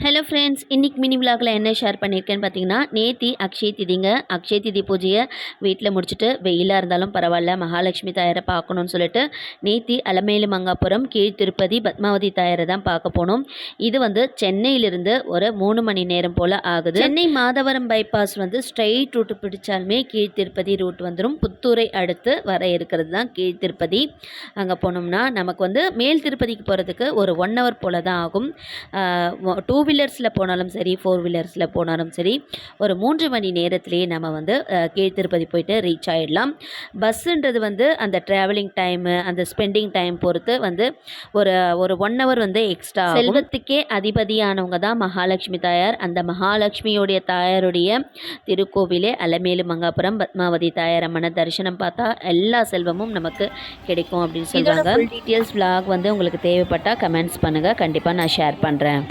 Hello friends இன்றைக்கி mini விலாகில் என்ன ஷேர் பண்ணியிருக்கேன்னு பார்த்தீங்கன்னா நேத்தி அக்ஷய திதிங்க அக்ஷய திதி பூஜையை வீட்டில் முடிச்சுட்டு வெயிலாக இருந்தாலும் பரவாயில்ல மகாலட்சுமி தாயரை பார்க்கணுன்னு சொல்லிட்டு நேத்தி அலமேலு மங்காபுரம் கீழ் திருப்பதி பத்மாவதி தாயரை தான் பார்க்க போனோம். இது வந்து சென்னையிலிருந்து ஒரு மூணு மணி நேரம் போல் ஆகுது. சென்னை மாதவரம் பைபாஸ் வந்து ஸ்ட்ரைட் ரூட்டு பிடிச்சாலுமே கீழ் திருப்பதி ரூட் வந்துடும் புத்தூரை அடுத்து வர இருக்கிறது தான் கீழ் திருப்பதி. அங்கே போனோம்னா நமக்கு வந்து மேல் திருப்பதிக்கு போகிறதுக்கு ஒரு ஒன் ஹவர் போல் தான் ஆகும். டூ வீலர்ஸில் போனாலும் சரி ஃபோர் வீலர்ஸில் போனாலும் சரி ஒரு மூன்று மணி நேரத்திலேயே நம்ம வந்து அஹ், கீழ் திருப்பதி போயிட்டு ரீச் ஆகிடலாம் பஸ்ஸுன்றது வந்து அந்த ட்ராவலிங் டைமு அந்த ஸ்பெண்டிங் டைம் பொறுத்து வந்து ஒரு ஒரு ஒன் ஹவர் வந்து எக்ஸ்ட்ரா செல்வத்துக்கே அதிபதியானவங்க தான் மகாலட்சுமி தாயார். அந்த மகாலட்சுமியோடைய தாயாருடைய திருக்கோவிலே அலமேலு மங்காபுரம் பத்மாவதி தாயார் அம்மனை தரிசனம் பார்த்தா எல்லா செல்வமும் நமக்கு கிடைக்கும் அப்படின்னு சொல்கிறாங்க டீட்டெயில்ஸ் vlog வந்து உங்களுக்கு தேவைப்பட்டால் கமெண்ட்ஸ் பண்ணுங்கள் கண்டிப்பாக நான் ஷேர் பண்ணுறேன்